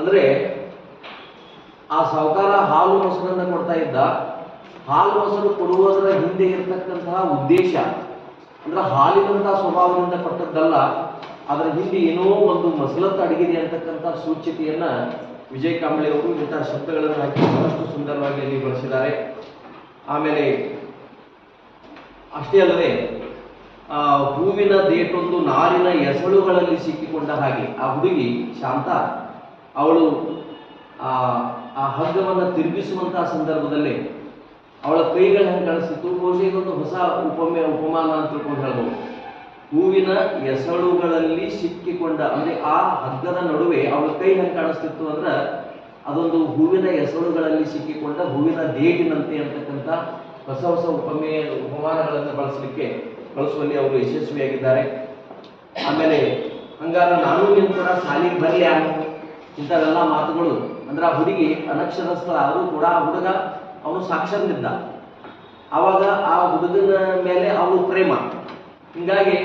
ಅಂದ್ರೆ ಆ ಸಾಹುಕಾರ ಹಾಲು ಮೊಸರನ್ನ ಕೊಡ್ತಾ ಇದ್ದ, ಹಾಲು ಮೊಸರು ಕೊಡುವುದರ ಹಿಂದೆ ಇರತಕ್ಕಂತಹ ಉದ್ದೇಶ, ಅಂದ್ರೆ ಹಾಲಿನಂತಹ ಸ್ವಭಾವದಿಂದ ಕೊಟ್ಟದ್ದಲ್ಲ, ಅದರ ಹಿಂದೆ ಏನೋ ಒಂದು ಮಸಲತ್ ಅಡಗಿದೆ ಅಂತಕ್ಕಂಥ ಸೂಚ್ಯತೆಯನ್ನ ವಿಜಯ್ ಕಾಂಬಳೆ ಅವರು ಇಂತಹ ಶಬ್ದಗಳನ್ನು ಹಾಕಿ ಬಹಳಷ್ಟು ಸುಂದರವಾಗಿ ಅಲ್ಲಿ ಬಳಸಿದ್ದಾರೆ. ಆಮೇಲೆ ಅಷ್ಟೇ ಅಲ್ಲದೆ, ಆ, ಹೂವಿನ ದೇಟೊಂದು ನಾರಿನ ಎಸಳುಗಳಲ್ಲಿ ಸಿಕ್ಕಿಕೊಂಡ ಹಾಗೆ ಆ ಹುಡುಗಿ ಶಾಂತ ಅವಳು ಆ ಆ ಹಗ್ಗವನ್ನು ತಿರುಗಿಸುವಂತಹ ಸಂದರ್ಭದಲ್ಲಿ ಅವಳ ಕೈಗಳು ಹೆಂಗೆ ಕಾಣಿಸ್ತಿತ್ತು? ಬಹುಶಃ ಇದೊಂದು ಹೊಸ ಉಪಮೆ ಉಪಮಾನ ಅಂತ ತಿಳ್ಕೊಂಡು ಹೇಳ್ಬೋದು. ಹೂವಿನ ಎಸಳುಗಳಲ್ಲಿ ಸಿಕ್ಕಿಕೊಂಡ, ಅಂದ್ರೆ ಆ ಹಗ್ಗದ ನಡುವೆ ಅವಳ ಕೈ ಹೆಂಗೆ ಕಾಣಿಸ್ತಿತ್ತು ಅಂದ್ರೆ ಅದೊಂದು ಹೂವಿನ ಎಸಳುಗಳಲ್ಲಿ ಸಿಕ್ಕಿಕೊಂಡ ಹೂವಿನ ದೇಟಿನಂತೆ ಅಂತಕ್ಕಂಥ ಹೊಸ ಹೊಸ ಉಪಮೆ ಉಪಮಾನಗಳನ್ನು ಬಳಸಲಿಕ್ಕೆ ಬಳಸುವಲ್ಲಿ ಅವರು ಯಶಸ್ವಿಯಾಗಿದ್ದಾರೆ. ಆಮೇಲೆ ಹಂಗಾರ ನಾನು ನಿಂತರ ಕೂಡ ಶಾಲೆಗೆ ಬರಲಿ ಇಂಥವೆಲ್ಲ ಮಾತುಗಳು. ಅಂದ್ರೆ ಆ ಹುಡುಗಿ ಅನಕ್ಷರಸ್ಥ ಆದರೂ ಕೂಡ ಆ ಹುಡುಗ ಅವನು ಸಾಕ್ಷರನಿದ್ದ. ಆವಾಗ ಆ ಹುಡುಗನ ಮೇಲೆ ಅವನು ಪ್ರೇಮ. ಹಿಂಗಾಗಿ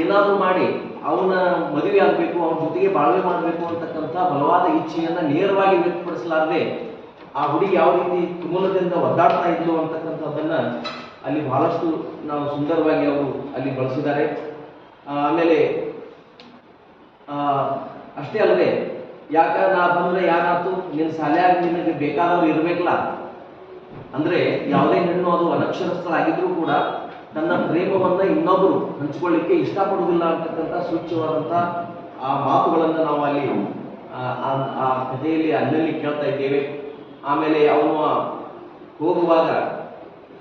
ಏನಾದರೂ ಮಾಡಿ ಅವನ ಮದುವೆ ಆಗಬೇಕು, ಅವನ ಜೊತೆಗೆ ಬಾಳ್ವೆ ಮಾಡಬೇಕು ಅಂತಕ್ಕಂಥ ಬಲವಾದ ಇಚ್ಛೆಯನ್ನ ನೇರವಾಗಿ ವ್ಯಕ್ತಪಡಿಸಲಾರದೆ ಆ ಹುಡುಗಿ ಯಾವ ರೀತಿ ತುಮಲದಿಂದ ಒದ್ದಾಡ್ತಾ ಇದ್ಲು ಅಂತಕ್ಕಂಥದ್ದನ್ನ ಅಲ್ಲಿ ಬಹಳಷ್ಟು ನಾವು ಸುಂದರವಾಗಿ ಅವರು ಅಲ್ಲಿ ಬಳಸಿದ್ದಾರೆ. ಆಮೇಲೆ ಅಷ್ಟೇ ಅಲ್ಲದೆ ಯಾಕ ನಾ ಬಂದ್ರೆ ಯಾರಾತು ನಿನ್ನ ಸಾಲ್ಯಾಗ ನಿನಗೆ ಬೇಕಾದವ್ರು ಇರ್ಬೇಕಲ್ಲ. ಅಂದ್ರೆ ಯಾವುದೇ ಹೆಣ್ಣು ಅದು ಅನಕ್ಷರಸ್ಥರಾಗಿದ್ರೂ ಕೂಡ ತನ್ನ ಪ್ರೇಮವನ್ನ ಇನ್ನೊಬ್ಬರು ಹಂಚ್ಕೊಳ್ಳಿಕ್ಕೆ ಇಷ್ಟಪಡುವುದಿಲ್ಲ ಅಂತಕ್ಕಂಥ ಸೂಚ್ಯವಾದಂಥ ಆ ಮಾತುಗಳನ್ನು ನಾವು ಅಲ್ಲಿ ಆ, ಕಥೆಯಲ್ಲಿ ಅಲ್ಲಲ್ಲಿ ಕೇಳ್ತಾ ಇದ್ದೇವೆ. ಆಮೇಲೆ ಅವನು ಹೋಗುವಾಗ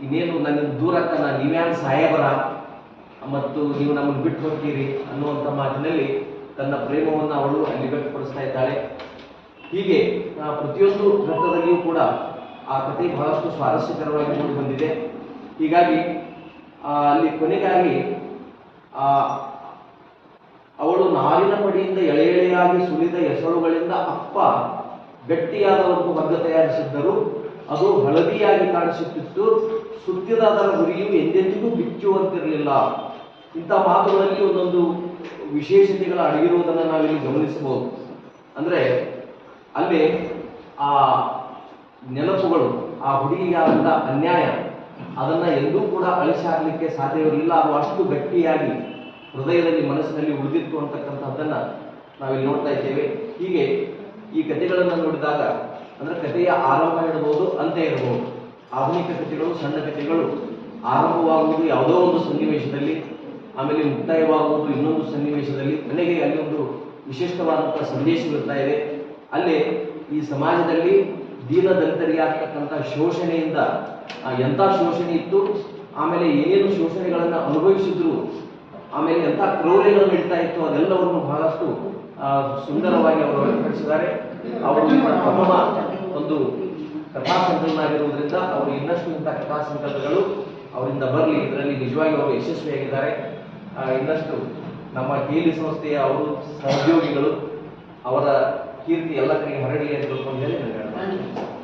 ಇನ್ನೇನು ನನ್ನ ದೂರಕ್ಕನ ನೀವ್ಯಾನ್ ಸಾಹೇಬರ? ಮತ್ತು ನೀವು ನಮ್ಮನ್ನು ಬಿಟ್ಟು ಹೋಗ್ತೀರಿ? ಅನ್ನುವಂಥ ಮಾತಿನಲ್ಲಿ ತನ್ನ ಪ್ರೇಮವನ್ನು ಅವಳು ಅಲ್ಲಿ ವ್ಯಕ್ತಪಡಿಸ್ತಾ ಇದ್ದಾಳೆ. ಹೀಗೆ ಪ್ರತಿಯೊಂದು ಘಟ್ಟದಲ್ಲಿಯೂ ಕೂಡ ಆ ಕಥೆ ಬಹಳಷ್ಟು ಸ್ವಾರಸ್ಯಕರವಾಗಿ ಮೂಡಿ ಬಂದಿದೆ. ಹೀಗಾಗಿ ಅಲ್ಲಿ ಕೊನೆಗಾಗಿ, ಆ, ಅವಳು ನಾರಿನ ಪಡಿಯಿಂದ ಎಳೆ ಎಳೆಯಾಗಿ ಸುಲಿದ ಹೆಸರುಗಳಿಂದ ಅಪ್ಪ ಗಟ್ಟಿಯಾದ ಒಂದು ವರ್ಗ ತಯಾರಿಸಿದ್ದರು. ಅದು ಹಳದಿಯಾಗಿ ಕಾಣಿಸುತ್ತಿತ್ತು. ಸುತ್ತಿದ ಅದರ ಗುರಿಯು ಎಂದೆಂದಿಗೂ ಬಿಚ್ಚುವಂತಿರಲಿಲ್ಲ. ಇಂಥ ಮಾತುಗಳಲ್ಲಿ ಒಂದೊಂದು ವಿಶೇಷತೆಗಳ ಅಡಗಿರುವುದನ್ನು ನಾವಿಲ್ಲಿ ಗಮನಿಸಬಹುದು. ಅಂದ್ರೆ ಅಲ್ಲಿ ಆ ನೆನಪುಗಳು, ಆ ಹುಡುಗಿಯಾದಂಥ ಅನ್ಯಾಯ, ಅದನ್ನ ಎಂದೂ ಕೂಡ ಅಳಿಸಾಗಲಿಕ್ಕೆ ಸಾಧ್ಯವಿರಲಿಲ್ಲ. ಅದು ಅಷ್ಟು ಗಟ್ಟಿಯಾಗಿ ಹೃದಯದಲ್ಲಿ, ಮನಸ್ಸಿನಲ್ಲಿ ಉಳಿದಿತ್ತು ಅಂತಕ್ಕಂಥದ್ದನ್ನು ನಾವಿಲ್ಲಿ ನೋಡ್ತಾ ಇದ್ದೇವೆ. ಹೀಗೆ ಈ ಕಥೆಗಳನ್ನು ನೋಡಿದಾಗ, ಅಂದ್ರೆ ಕಥೆಯ ಆರಂಭ ಇರಬಹುದು ಅಂತ ಇರಬಹುದು ಆಧುನಿಕ ಕಥೆಗಳು, ಸಣ್ಣ ಕಥೆಗಳು, ಆರಂಭವಾಗುವುದು ಯಾವುದೋ ಒಂದು ಸನ್ನಿವೇಶದಲ್ಲಿ ಆಮೇಲೆ ಮುಕ್ತಾಯವಾಗುವುದು ಇನ್ನೊಂದು ಸನ್ನಿವೇಶದಲ್ಲಿ ನನಗೆ ಅಲ್ಲಿ ಒಂದು ವಿಶಿಷ್ಟವಾದಂಥ ಸಂದೇಶವಿರ್ತಾ ಇದೆ. ಅಲ್ಲಿ ಈ ಸಮಾಜದಲ್ಲಿ ದೀನ ದಲಿತರಿಗೆ ಆಗ್ತಕ್ಕಂಥ ಶೋಷಣೆಯಿಂದ ಎಂಥ ಶೋಷಣೆ ಇತ್ತು, ಆಮೇಲೆ ಏನೇನು ಶೋಷಣೆಗಳನ್ನು ಅನುಭವಿಸಿದ್ರು, ಆಮೇಲೆ ಎಂಥ ಕ್ರೌರ್ಯಗಳು ನಡೀತಾ ಇತ್ತು, ಅದೆಲ್ಲವನ್ನು ಬಹಳಷ್ಟು ಸುಂದರವಾಗಿ ಅವರು ವ್ಯಕ್ತಪಡಿಸಿದ್ದಾರೆ. ಅವರು ಪ್ರಥಮ ಒಂದು ಕಥಾ ಸಂಕಲನಾಗಿರುವುದರಿಂದ ಅವರು ಇನ್ನಷ್ಟು ಇಂಥ ಕಥಾ ಅವರಿಂದ ಬರಲಿ. ಇದರಲ್ಲಿ ನಿಜವಾಗಿ ಅವರು ಯಶಸ್ವಿಯಾಗಿದ್ದಾರೆ. ಇನ್ನಷ್ಟು ನಮ್ಮ ಕೀಲಿ ಸಂಸ್ಥೆಯ ಅವರು ಸಹೋದ್ಯೋಗಿಗಳು ಅವರ ಕೀರ್ತಿ ಎಲ್ಲ ಕಡೆಗೆ ಹರಡಲಿ ಅಂತ ಹೇಳಿ ನಾನು ಹೇಳ್ತೇನೆ.